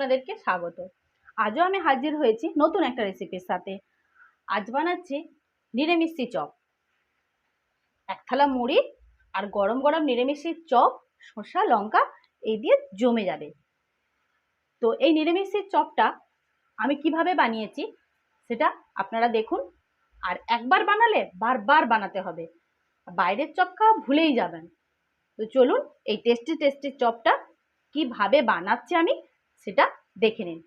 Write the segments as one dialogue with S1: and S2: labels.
S1: আপনাদেরকে স্বাগত। আজও আমি হাজির হয়েছি নতুন একটা রেসিপির সাথে। আজ বানাচ্ছি নিরামিষি চপ। এক থালা মুড়ি আর গরম গরম নিরামিষি চপ, শসা, লঙ্কা এই দিয়ে জমে যাবে। তো এই নিরামিষের চপটা আমি কীভাবে বানিয়েছি সেটা আপনারা দেখুন। আর একবার বানালে বারবার বানাতে হবে। বাইরের চপ খাওয়া ভুলেই যাবেন। তো চলুন এই টেস্টি টেস্টি চপটা কীভাবে বানাচ্ছি আমি সেটা দেখে নিন।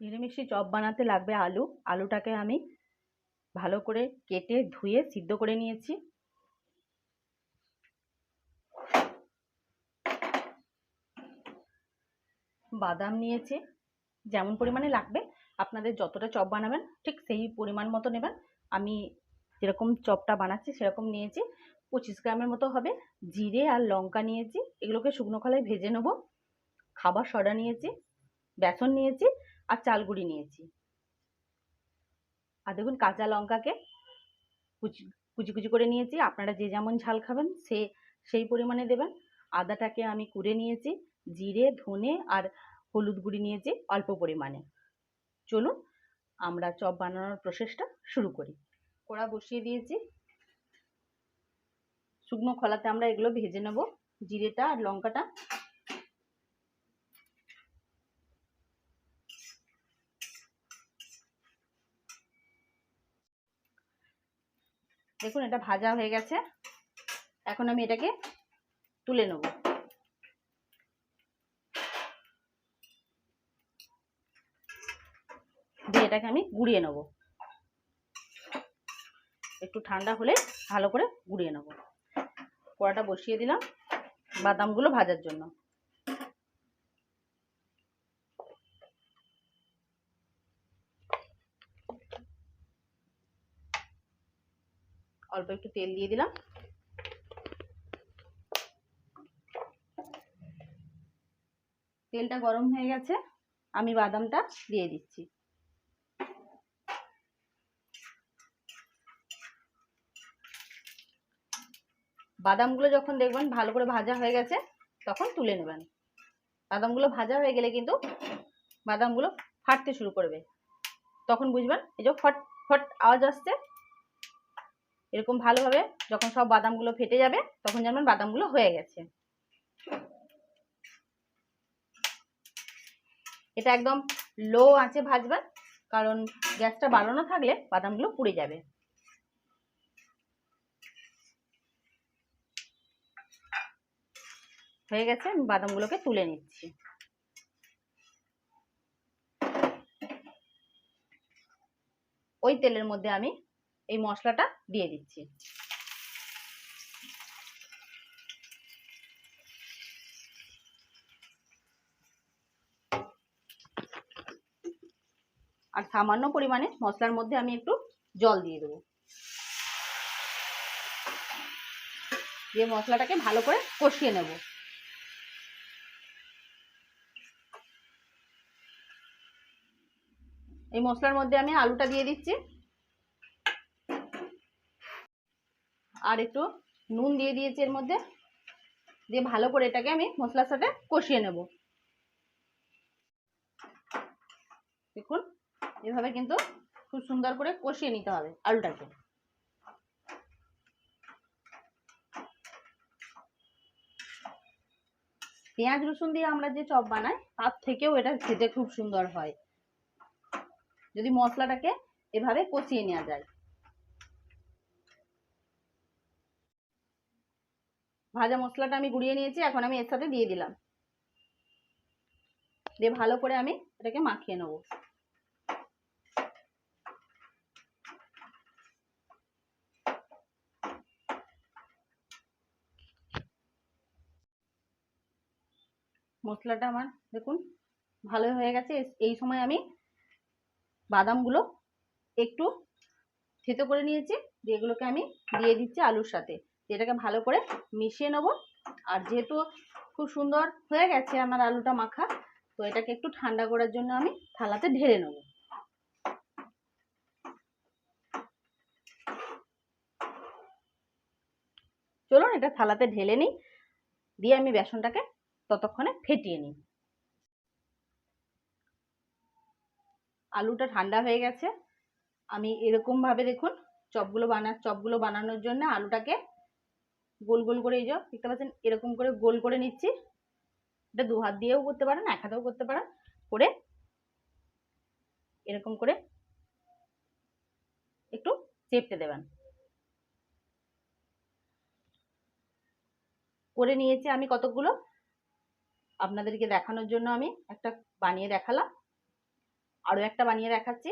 S1: নিরামিষি চপ বানাতে লাগবে আলু। আলুটাকে আমি ভালো করে কেটে ধুয়ে সিদ্ধ করে নিয়েছি। বাদাম নিয়েছি। যেমন পরিমাণে লাগবে, আপনাদের যতটা চপ বানাবেন, ঠিক সেই পরিমাণ মতো নেবেন। আমি যেরকম চপটা বানাচ্ছি সেরকম নিয়েছি। পঁচিশ গ্রামের মতো হবে। জিরে আর লঙ্কা নিয়েছি। এগুলোকে শুকনো খোলায় ভেজে নেব। খাবার সডা নিয়েছি, বেসন নিয়েছি আর চাল গুঁড়ি নিয়েছি। আর দেখুন কাঁচা লঙ্কাকে কুচি কুচি কুচি করে নিয়েছি। আপনারা যে যেমন ঝাল খাবেন সে, সেই পরিমাণে দেবেন। আদাটাকে আমি কুড়ে নিয়েছি, জিরে, ধনে আর হলুদ গুঁড়ি নিয়েছি অল্প পরিমাণে। চলুন আমরা চপ বানানোর প্রসেসটা শুরু করি। কড়া বসিয়ে দিয়েছি। শুকনো খোলাতে আমরা এগুলো ভেজে নেব। জিরেটা আর লঙ্কাটা দেখুন, এটা ভাজা হয়ে গেছে। এখন আমি এটাকে তুলে নেব। দিয়ে এটাকে আমি গুঁড়িয়ে নেব। একটু ঠান্ডা হলে ভালো করে গুঁড়িয়ে নেব। কড়াটা বসিয়ে দিলাম বাদামগুলো ভাজার জন্য অল্প একটু তেল দিয়ে দিলাম। তেলটা গরম হয়ে গেছে, আমি বাদামটা দিয়ে দিচ্ছি। বাদামগুলো যখন দেখবেন ভালো করে ভাজা হয়ে গেছে, তখন তুলে নেবেন। বাদামগুলো ভাজা হয়ে গেলে কিন্তু বাদামগুলো ফাটতে শুরু করবে। তখন বুঝবেন, এই যে ফট ফট আওয়াজ আসছে এরকম ভালোভাবে যখন সব বাদামগুলো ফেটে যাবে, তখন জানবেন বাদামগুলো হয়ে গেছে। এটা একদম লো আঁচে ভাজবেন কারণ গ্যাসটা বাড়ানো থাকলে বাদামগুলো পুড়ে যাবে। হয়ে গেছে, আমি বাদামগুলোকে তুলে নিচ্ছি। ওই তেলের মধ্যে আমি এই মশলাটা দিয়ে দিচ্ছি। আর সামান্য পরিমাণে মশলার মধ্যে আমি একটু জল দিয়ে দেবো। দিয়ে মশলাটাকে ভালো করে কষিয়ে নেব। এই মশলার মধ্যে আমি আলুটা দিয়ে দিচ্ছি। আর একটু নুন দিয়ে দিয়েছি এর মধ্যে। দিয়ে ভালো করে এটাকে আমি মশলার সাথে কষিয়ে নেব। দেখুন, এভাবে কিন্তু খুব সুন্দর করে কষিয়ে নিতে হবে আলুটাকে। পেঁয়াজ, রসুন দিয়ে আমরা যে চপ বানাই, তার থেকেও এটা খেতে খুব সুন্দর হয়। যদি মশলাটাকে এভাবে কষিয়ে নেওয়া যায়। ভাজা মশলাটা আমি গুঁড়িয়ে নিয়েছি, এখন আমি এর সাথে দিয়ে দিলাম। দিয়ে ভালো করে আমি এটাকে মাখিয়ে নেব। মশলাটা আমার দেখুন ভালো হয়ে গেছে। এই সময় আমি বাদামগুলো একটু থেতো করে নিয়েছি, দিয়ে এগুলোকে আমি দিয়ে দিচ্ছি আলুর সাথে। এটাকে ভালো করে মিশিয়ে নেব। আর যেহেতু খুব সুন্দর হয়ে গেছে আমার আলুটা মাখা, তো এটাকে একটু ঠান্ডা করার জন্য আমি থালাতে ঢেলে নেব। চলুন এটা থালাতে ঢেলে নিই, দিয়ে আমি বেসনটাকে ততক্ষণে ফেটিয়ে নিই। আলুটা ঠান্ডা হয়ে গেছে। আমি এরকমভাবে দেখুন, চপগুলো বানা, চপগুলো বানানোর জন্য আলুটাকে গোল গোল করে এই যে দেখতে পাচ্ছেন, এরকম করে গোল করে নিচ্ছি। এটা দু হাত দিয়েও করতে পারেন এক হাতেও করতে পারেন করে এরকম করে একটু চেপতে দেবেন। করে নিয়েছি আমি কতগুলো আপনাদেরকে দেখানোর জন্য আমি একটা বানিয়ে দেখালাম। আরও একটা বানিয়ে দেখাচ্ছি।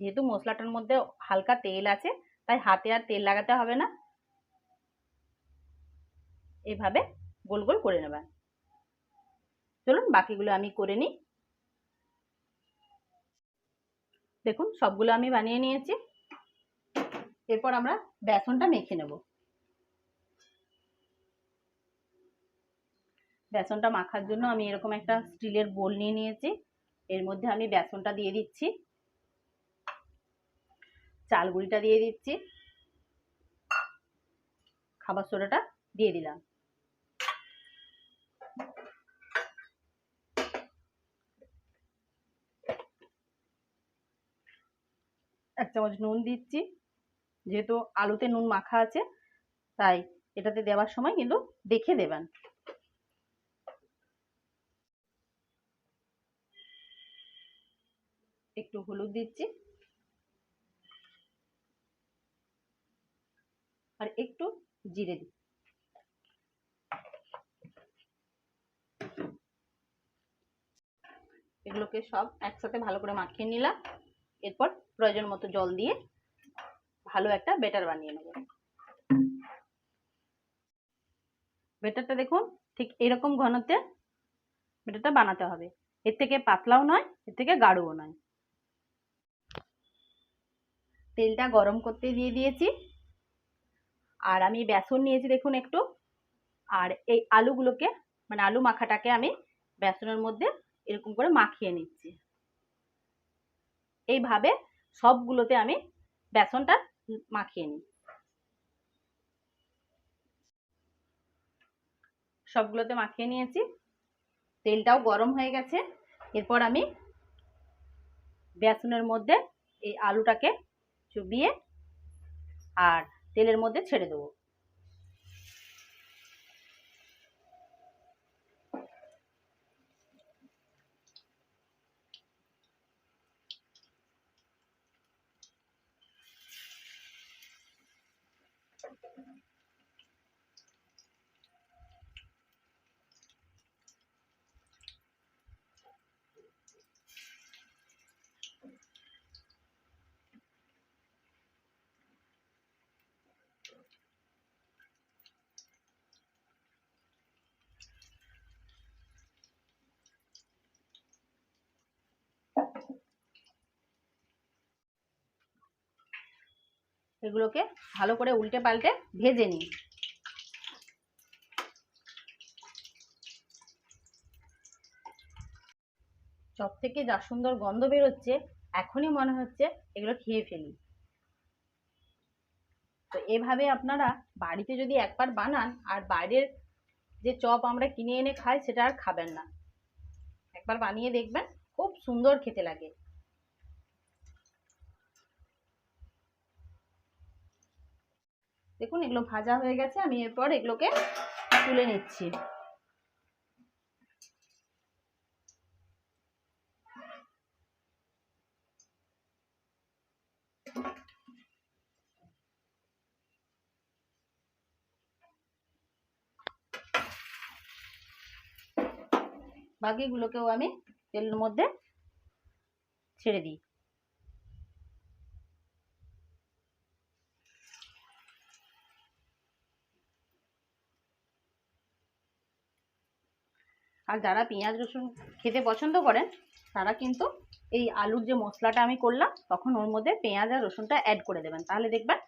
S1: যেহেতু মশলাটার মধ্যে হালকা তেল আছে, তাই হাতে আর তেল লাগাতে হবে না। এভাবে গোল গোল করে নেবেন। চলুন বাকিগুলো আমি করে নিই। দেখুন, সবগুলো আমি বানিয়ে নিয়েছি। এরপর আমরা বেসনটা মেখে নেব। বেসনটা মাখার জন্য আমি এরকম একটা স্টিলের বোল নিয়ে নিয়েছি। এর মধ্যে আমি বেসনটা দিয়ে দিচ্ছি। চাল গুঁড়িটা দিয়ে দিচ্ছি। খাবার সোডাটা দিয়ে দিলাম। এক চামচ নুন দিচ্ছি। যেহেতু আলুতে নুন মাখা আছে, তাই এটাতে দেওয়ার সময় কিন্তু দেখে দেবেন। একটু হলুদ দিচ্ছি। আর একটু জিরে দিই। এগুলোকে সব একসাথে ভালো করে মাখিয়ে নিলাম। এরপর প্রয়োজন মতো জল দিয়ে ভালো একটা বেটার বানিয়ে নেব। বেটারটা দেখুন, ঠিক এরকম ঘনতে বেটারটা বানাতে হবে। এর থেকে পাতলাও নয়, এর থেকে গাঢ়ও নয়। তেলটা গরম করতে দিয়ে দিয়েছি। আর আমি বেসন নিয়েছি দেখুন একটু। আর এই আলুগুলোকে মানে আলু মাখাটাকে আমি বেসনের মধ্যে এরকম করে মাখিয়ে নিচ্ছি। এইভাবে সবগুলোতে আমি বেসনটা মাখিয়ে নিই সবগুলোতে মাখিয়ে নিয়েছি। তেলটাও গরম হয়ে গেছে। এরপর আমি বেসনের মধ্যে এই আলুটাকে চুবিয়ে আর তেলের মধ্যে ছেড়ে দেবো। এগুলোকে ভালো করে উল্টে পাল্টে ভেজে নিই। চপ থেকে যা সুন্দর গন্ধ বেরোচ্ছে, এখনই মনে হচ্ছে এগুলো খেয়ে ফেলি। তো এভাবে আপনারা বাড়িতে যদি একবার বানান, আর বাইরের যে চপ আমরা কিনে এনে খাই, সেটা আর খাবেন না। একবার বানিয়ে দেখবেন খুব সুন্দর খেতে লাগে। দেখুন, এগুলো ভাজা হয়ে গেছে, আমি এরপর এগুলোকে তুলে নিচ্ছি। বাকিগুলোকেও আমি তেলের মধ্যে ছেড়ে দিই। আর যারা পেঁয়াজ, রসুন খেতে পছন্দ করেন, তারা কিন্তু এই আলুর যে মশলাটা আমি করলাম, তখন ওর মধ্যে পেঁয়াজ আর রসুনটা অ্যাড করে দেবেন। তাহলে দেখবেন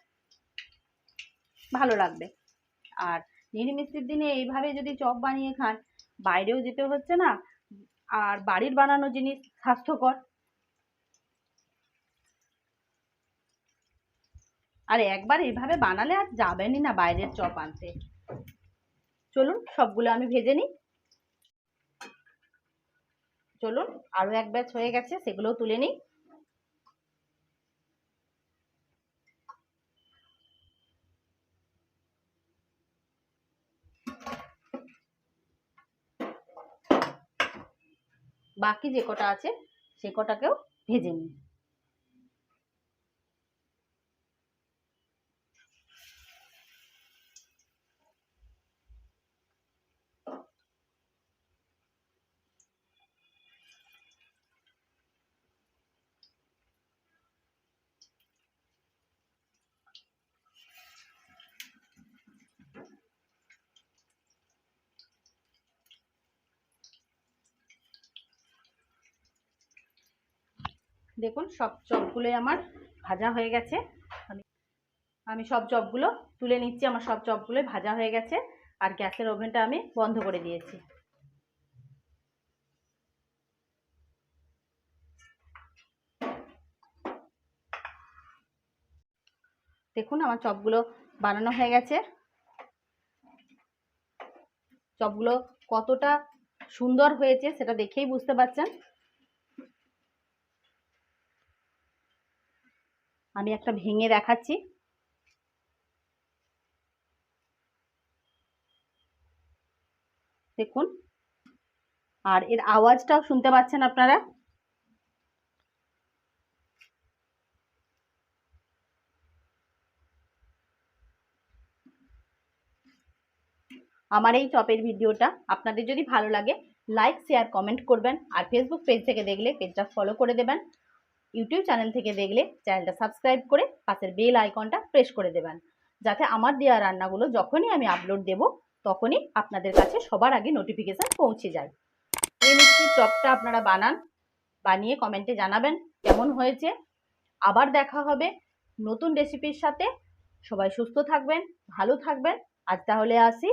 S1: ভালো লাগবে। আর নিরামিষের দিনে এইভাবে যদি চপ বানিয়ে খান, বাইরেও যেতে হচ্ছে না আর বাড়ির বানানো জিনিস স্বাস্থ্যকর। আর একবার এভাবে বানালে আর যাবেনই না বাইরের চপ আনতে। চলুন, সবগুলো আমি ভেজে নিই। চলুন, আরও এক ব্যাচ হয়ে গেছে, সেগুলোও তুলে নিই। বাকি যে কটা আছে সে কটাকেও ভেজে নিই। দেখুন, সব চপগুলোই আমার ভাজা হয়ে গেছে। আমি সব চপগুলো তুলে নিচ্ছি, আমার সব চপগুলোই ভাজা হয়ে গেছে আর গ্যাসের ওভেনটা আমি বন্ধ করে দিয়েছি। দেখুন, আমার চপগুলো বানানো হয়ে গেছে। চপগুলো কতটা সুন্দর হয়েছে সেটা দেখেই বুঝতে পারছেন। আমি একটা ভেঙে দেখাচ্ছি। দেখুন। আর এর আওয়াজটাও শুনতে পাচ্ছেন আপনারা? আমার এই চপের ভিডিওটা আপনাদের যদি ভালো লাগে লাইক শেয়ার কমেন্ট করবেন। আর ফেসবুক পেজ থেকে দেখলে পেজটা ফলো করে দেবেন। ইউটিউব চ্যানেল থেকে দেখলে চ্যানেলটা সাবস্ক্রাইব করে পাশের বেল আইকনটা প্রেস করে দেবেন। যাতে আমার দেওয়া রান্নাগুলো যখনই আমি আপলোড দেব, তখনই আপনাদের কাছে সবার আগে নোটিফিকেশান পৌঁছে যায়। এই মিষ্টির চপটা আপনারা বানান, বানিয়ে কমেন্টে জানাবেন কেমন হয়েছে। আবার দেখা হবে নতুন রেসিপির সাথে। সবাই সুস্থ থাকবেন, ভালো থাকবেন। আজ তাহলে আসি।